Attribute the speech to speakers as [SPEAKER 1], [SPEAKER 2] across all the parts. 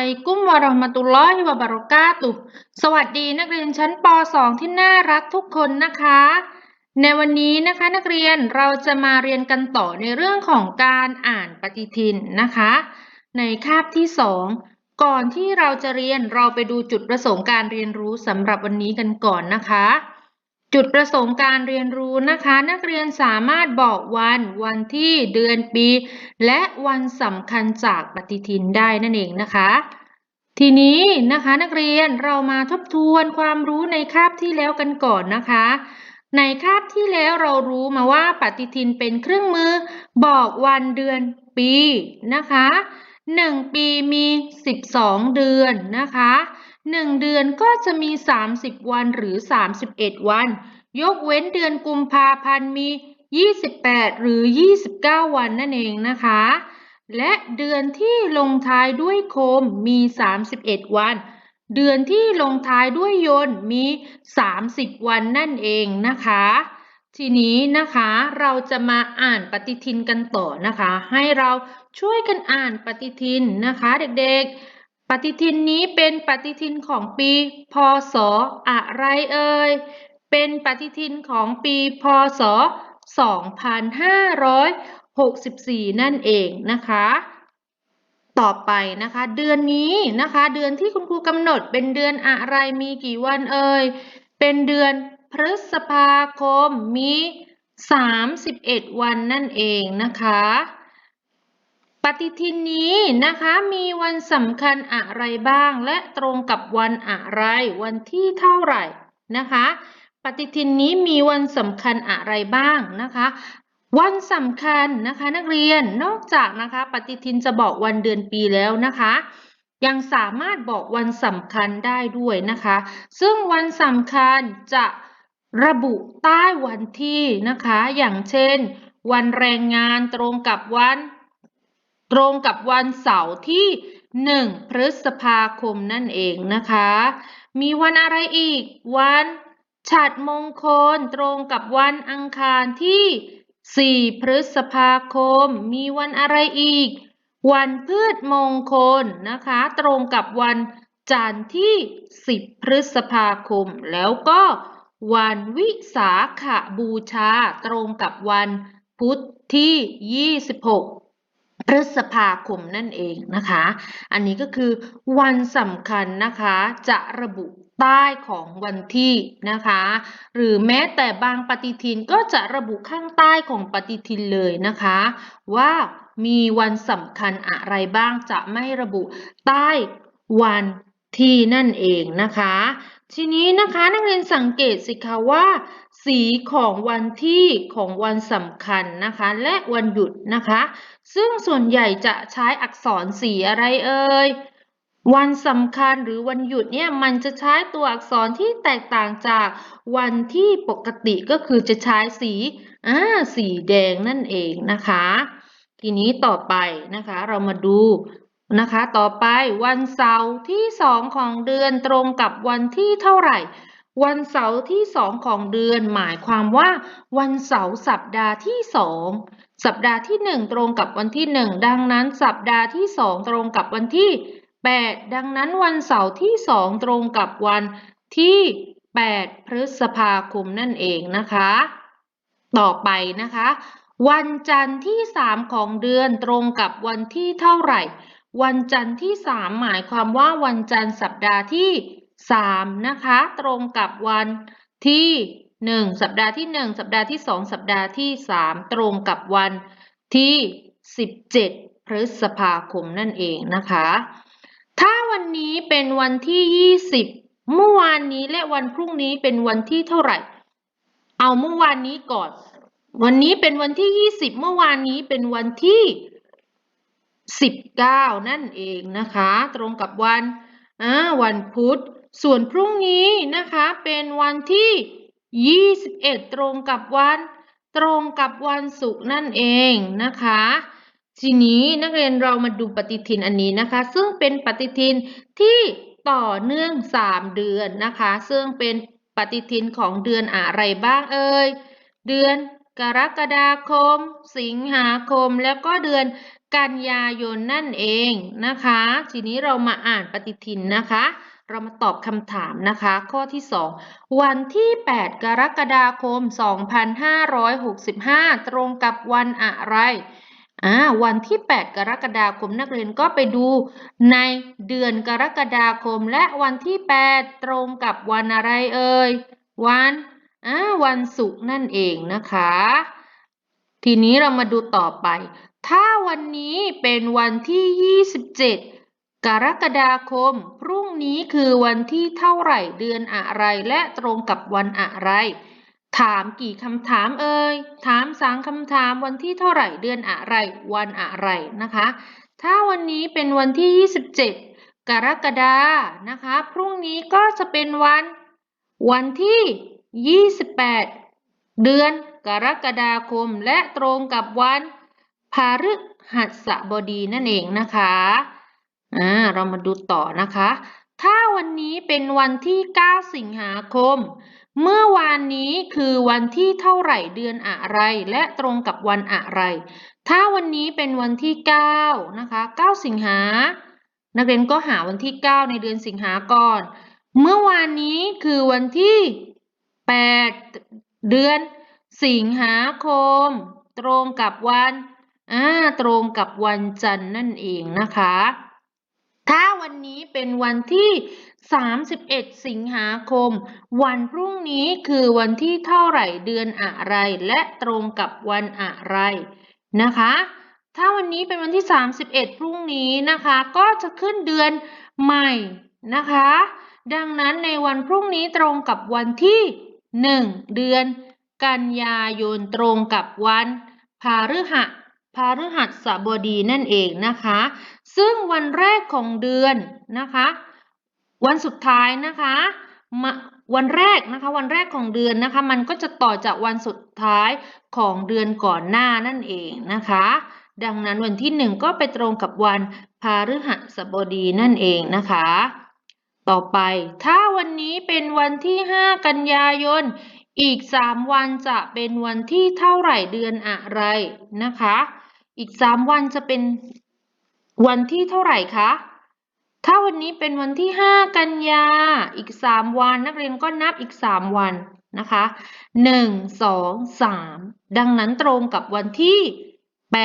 [SPEAKER 1] ลัยกุมวะราะห์มะตุลลอฮิวะบะเราะกาตุสวัสดีนักเรียนชั้นป .2 ที่น่ารักทุกคนนะคะ ในวันนี้นะคะนักเรียนเราจะมาเรียนกันต่อในเรื่องของการอ่านปฏิทินนะคะ ในคาบที่ 2 ก่อนที่เราจะเรียนเราไปดูจุดประสงค์การเรียนรู้สำหรับวันนี้กันก่อนนะคะ จุดประสงค์การเรียนรู้นะคะ นักเรียนสามารถบอกวัน วันที่เดือนปี และวันสำคัญจากปฏิทินได้นั่นเองนะคะ ทีนี้นะคะนักเรียนเรามาทบทวนความรู้ในคาบที่แล้วกันก่อนนะคะ ในคาบที่แล้วเรารู้มาว่าปฏิทินเป็นเครื่องมือ บอกวันเดือนปีนะคะหนึ่งปีมี 12 เดือนนะคะ หนึ่งเดือนก็จะมี 30 วันหรือ 31 วัน ยกเว้นเดือนกุมภาพันธ์มี 28 หรือ 29 วันนั่นเองนะคะ และเดือนที่ลงท้ายด้วยโคมมี 31 วัน เดือนที่ลงท้ายด้วยยนต์มี 30 วันนั่นเองนะคะ ทีนี้นะคะเราจะมาอ่านปฏิทินกันต่อนะคะ ให้เราช่วยกันอ่านปฏิทินนะคะ เด็กๆ ปฏิทินนี้เป็นปฏิทินของปีพศอะไรเอ่ย เป็นปฏิทินของปีพศ 2564 นั่นเองนะคะ ต่อไปนะคะ เดือนนี้นะคะ เดือนที่คุณครูกำหนดเป็นเดือนอะไรมีกี่วันเอ่ย เป็นเดือนพฤษภาคมมี 31 วันนั่นเองนะคะ ฏิทินนี้นะคะมีวันสำคัญอะไรบ้าง และตรงกับวันอะไร วันที่เท่าไหร่นะคะ ปฏิทินนี้มีวันสำคัญอะไรบ้างนะคะวันสำคัญนะคะนักเรียนนอกจากนะคะปฏิทินจะบอกวันเดือนปีแล้วนะคะ ยังสามารถบอกวันสำคัญได้ด้วยนะคะ ซึ่งวันสำคัญจะระบุใต้วันที่นะคะ อย่างเช่น วันแรงงานตรงกับวัน ตรงกับวันเสาร์ที่ 1 พฤษภาคมนั่นเองนะคะ มีวันอะไรอีก วันฉัดมงคลตรงกับวันอังคารที่ 4 พฤษภาคม มีวันอะไรอีก วันพืชมงคลนะคะ ตรงกับวันจันทร์ที่ 10 พฤษภาคม แล้วก็วันวิสาขบูชา ตรงกับวันพุธที่ 26 พฤษภาคมนั่นเองนะคะ อันนี้ก็คือวันสำคัญนะคะจะระบุใต้ของวันที่นะคะ หรือแม้แต่บางปฏิทินก็จะระบุข้างใต้ของปฏิทินเลยนะคะ ว่ามีวันสำคัญอะไรบ้างจะไม่ระบุใต้วันที่นั่นเองนะคะ ทีนี้นะคะนักเรียนสังเกตสิคะว่า สีของวันที่ของวันสำคัญนะคะ และวันหยุดนะคะ ซึ่งส่วนใหญ่จะใช้อักษรสีอะไรเอ่ยวันสำคัญหรือวันหยุดเนี่ยมันจะใช้ตัวอักษรที่แตกต่างจากวันที่ปกติก็คือจะใช้สีอ่าสีแดงนั่นเองนะคะ ทีนี้ต่อไปนะคะเรามาดูนะคะ ต่อไปวันเสาร์ที่สองของเดือนตรงกับวันที่เท่าไหร่ วันเสาร์ที่สองของเดือนหมายความว่า วันเสาร์สัปดาห์ที่สองสัปดาห์ที่หนึ่งตรงกับวันที่หนึ่งดังนั้นสัปดาห์ที่สองตรงกับวันที่8ดังนั้นวันเสาร์ที่2ตรงกับวันที่8พฤษภาคมนั่นเองนะคะ ต่อไปนะคะ วันจันทร์ที่3ของเดือนตรงกับวันที่เท่าไหร่ วันจันทร์ที่3หมายความว่าวันจันทร์สัปดาห์ที่ 3 นะคะ ตรงกับวันที่ 1 สัปดาห์ที่ 1 สัปดาห์ที่ 2 สัปดาห์ที่ 3 ตรงกับวันที่ 17 พฤษภาคมนั่นเองนะคะ ถ้าวันนี้เป็นวันที่ 20 เมื่อวานนี้และวันพรุ่งนี้เป็นวันที่เท่าไหร่ เอาเมื่อวานนี้ก่อน วันนี้เป็นวันที่ 20 เมื่อวานนี้เป็นวันที่ 19 นั่นเองนะคะ ตรงกับวันวันพุธ ส่วนพรุ่งนี้นะคะเป็นวันที่ 21 ตรงกับวันตรงกับวันศุกร์นั่นเองนะคะ ทีนี้นักเรียนเรามาดูปฏิทินอันนี้นะคะ ซึ่งเป็นปฏิทินที่ต่อเนื่อง 3 เดือนนะคะ ซึ่งเป็นปฏิทินของเดือนอะไรบ้างเอ่ยเดือนกรกฎาคม สิงหาคม แล้วก็เดือนกันยายนนั่นเองนะคะ ทีนี้เรามาอ่านปฏิทินนะคะ เรามาตอบคำถามนะคะ ข้อที่ 2 วันที่ 8 กรกฎาคม 2565 ตรงกับวันอะไรอ่าวันที่ 8 กรกฎาคมนักเรียนก็ไปดูในเดือนกรกฎาคม และวันที่ 8 ตรงกับวันอะไรเอ่ยวันอ่าวันศุกร์นั่นเองนะคะ ทีนี้เรามาดูต่อไป ถ้าวันนี้เป็นวันที่ 27 กรกฎาคม พรุ่งนี้คือวันที่เท่าไหร่เดือนอะไรและตรงกับวันอะไร ถามกี่คำถามเอ่ย ถามสามคำถามวันที่เท่าไหร่เดือนอะไรวันอะไรนะคะ ถ้าวันนี้เป็นวันที่ 27 กรกฎานะคะ พรุ่งนี้ก็จะเป็นวันวันที่ 28 เดือนกรกฎาคมและตรงกับวันพฤหัสบดีนั่นเองนะคะ อ่าเรามาดูต่อนะคะ ถ้าวันนี้เป็นวันที่ 9 สิงหาคม เมื่อวานนี้คือวันที่เท่าไหร่เดือนอะไรและตรงกับวันอะไร ถ้าวันนี้เป็นวันที่ 9 นะคะ 9 สิงหา นักเรียนก็หาวันที่ 9 ในเดือนสิงหาก่อน เมื่อวานนี้คือวันที่ 8 เดือนสิงหาคม ตรงกับวันอ่าตรงกับวันจันทร์นั่นเองนะคะ ถ้าวันนี้เป็นวันที่ 31 สิงหาคม วันพรุ่งนี้คือวันที่เท่าไหร่เดือนอะไร และตรงกับวันอะไรนะคะ ถ้าวันนี้เป็นวันที่ 31 พรุ่งนี้นะคะ ก็จะขึ้นเดือนใหม่นะคะ ดังนั้นในวันพรุ่งนี้ตรงกับวันที่ 1 เดือน กันยายนตรงกับวันพฤหัส พฤหัสบดีนั่นเองนะคะ ซึ่งวันแรกของเดือนนะคะ วันสุดท้ายนะคะวันแรกนะคะวันแรกของเดือนนะคะมันก็จะต่อจากวันสุดท้ายของเดือนก่อนหน้านั่นเองนะคะ ดังนั้นวันที่หนึ่งก็ไปตรงกับวันพฤหัสบดีนั่นเองนะคะ ต่อไปถ้าวันนี้เป็นวันที่ 5 กันยายน อีก 3 วันจะเป็นวันที่เท่าไหร่เดือนอะไรนะคะ อีก3วันจะเป็นวันที่เท่าไหร่คะ ถ้าวันนี้เป็นวันที่ 5 กันยา อีก 3 วันนักเรียนก็นับอีก 3 วันนะคะ 1 2 3 ดังนั้นตรงกับวันที่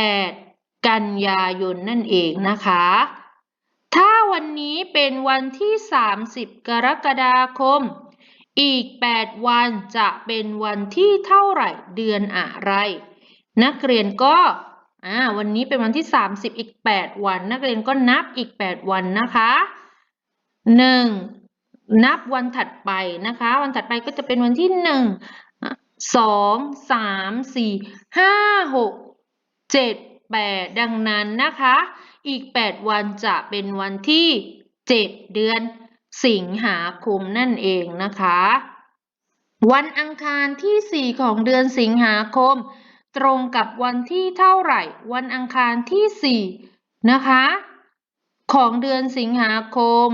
[SPEAKER 1] 8 กันยายนนั่นเองนะคะ ถ้าวันนี้เป็นวันที่ 30 กรกฎาคม อีก 8 วันจะเป็นวันที่เท่าไหร่เดือนอะไร นักเรียนก็ อ่าวันนี้เป็นวันที่ 30 อีก 8 วัน นักเรียนก็นับอีก 8 วันนะคะ 1. นับวันถัดไปนะคะ วันถัดไปก็จะเป็นวันที่ 1 2 3 4 5 6 7 8 ดังนั้นนะคะ อีก 8 วันจะเป็นวันที่ 7 เดือนสิงหาคมนั่นเองนะคะ วันอังคารที่ 4 ของเดือนสิงหาคม ตรงกับวันที่เท่าไหร่ วันอังคารที่ 4 นะคะ ของเดือนสิงหาคม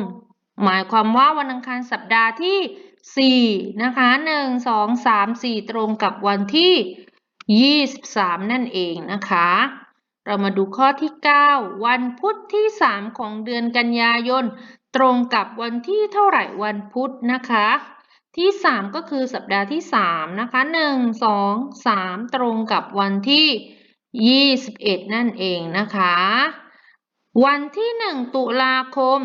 [SPEAKER 1] หมายความว่าวันอังคารสัปดาห์ที่ 4 นะคะ 1 2 3 4 ตรงกับวันที่ 23 นั่นเองนะคะ เรามาดูข้อที่ 9 วันพุธที่ 3 ของเดือนกันยายน ตรงกับวันที่เท่าไหร่วันพุธนะคะ ที่ 3 ก็คือสัปดาห์ที่ 3 นะคะ 1 2 3 ตรงกับวันที่ 21 นั่นเองนะคะ วันที่ 1 ตุลาคม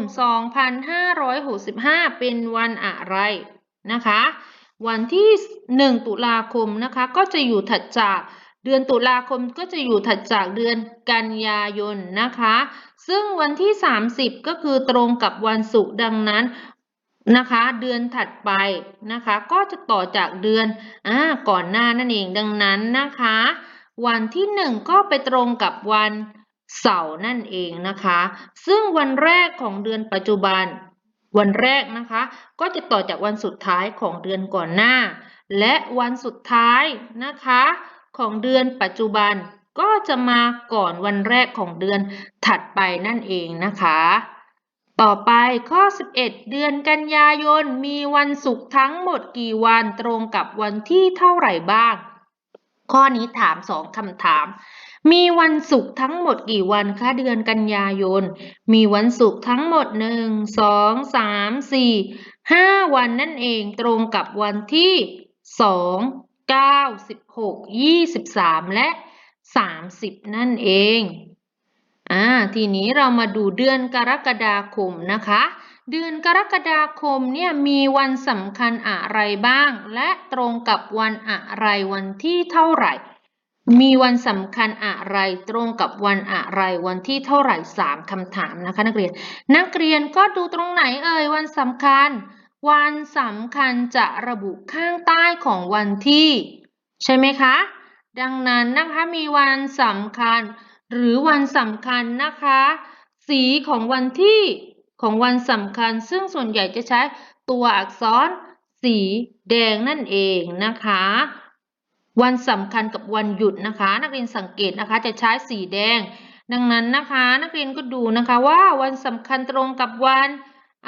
[SPEAKER 1] 2565 เป็นวันอะไรนะคะ วันที่ 1 ตุลาคมนะคะก็จะอยู่ถัดจากเดือนตุลาคมก็จะอยู่ถัดจากเดือนกันยายนนะคะ ซึ่งวันที่ 30 ก็คือตรงกับวันศุกร์ดังนั้น นะคะ เดือนถัดไปนะคะ ก็จะต่อจากเดือนอ่าก่อนหน้านั่นเองดังนั้นนะคะ วันที่1ก็ไปตรงกับวันเสาร์นั่นเองนะคะ ซึ่งวันแรกของเดือนปัจจุบัน วันแรกนะคะ ก็จะต่อจากวันสุดท้ายของเดือนก่อนหน้า และวันสุดท้ายนะคะ ของเดือนปัจจุบันก็จะมาก่อนวันแรกของเดือนถัดไปนั่นเองนะคะ ต่อไปข้อ 11 เดือนกันยายนมีวันศุกร์ทั้งหมดกี่วันตรงกับวันที่เท่าไหร่บ้าง ข้อนี้ถามสองคำถาม มีวันศุกร์ทั้งหมดกี่วันคะเดือนกันยายน มีวันศุกร์ทั้งหมดหนึ่งสองสามสี่ห้าวันนั่นเองตรงกับวันที่สองเก้าสิบหกยี่สิบสามและสามสิบนั่นเอง ทีนี้เรามาดูเดือนกรกฎาคมนะคะ เดือนกรกฎาคมเนี่ยมีวันสำคัญอะไรบ้าง และตรงกับวันอะไรวันที่เท่าไหร่ มีวันสำคัญอะไรตรงกับวันอะไรวันที่เท่าไหร่สามคำถามนะคะ นักเรียน นักเรียนก็ดูตรงไหนเอ่ยวันสำคัญ วันสำคัญจะระบุข้างใต้ของวันที่ ใช่ไหมคะ ดังนั้นนะคะมีวันสำคัญ หรือวันสำคัญนะคะ สีของวันที่ของวันสำคัญ ซึ่งส่วนใหญ่จะใช้ตัวอักษรสีแดงนั่นเองนะคะ วันสำคัญกับวันหยุดนะคะ นักเรียนสังเกตนะคะจะใช้สีแดง ดังนั้นนะคะ นักเรียนก็ดูนะคะว่าวันสำคัญตรงกับวัน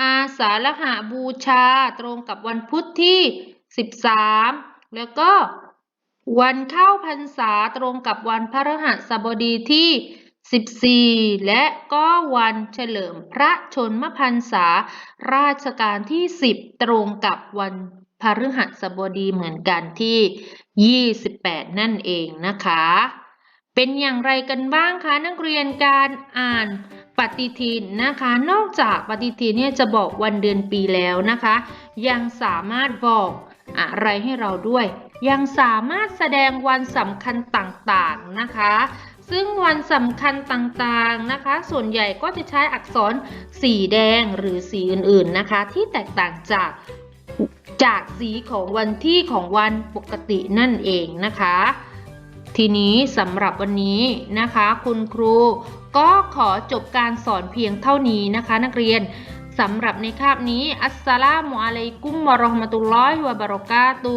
[SPEAKER 1] อาสาฬหาบูชา ตรงกับวันพุธที่ 13 แล้วก็ วันเข้าพรรษาตรงกับวันพฤหัสบดีที่ 14 และก็วันเฉลิมพระชนมพรรษา ราชการที่ 10 ตรงกับวันพฤหัสบดีเหมือนกันที่ 28 นั่นเองนะคะ เป็นอย่างไรกันบ้างคะ นักเรียนการอ่านปฏิทินนะคะ นอกจากปฏิทินเนี่ยจะบอกวันเดือนปีแล้วนะคะ ยังสามารถบอกอะไรให้เราด้วย ยังสามารถแสดงวันสำคัญต่างๆนะคะ ซึ่งวันสำคัญต่างๆนะคะ ส่วนใหญ่ก็จะใช้อักษรสีแดงหรือสีอื่นๆนะคะ ที่แตกต่างจากจากสีของวันที่ของวันปกตินั่นเองนะคะ ทีนี้สำหรับวันนี้นะคะ คุณครูก็ขอจบการสอนเพียงเท่านี้นะคะ นักเรียนสำหรับในคาบนี้ อัสสลามุอะลัยกุมวะราะห์มะตุลลอฮิวะบะเราะกาตุ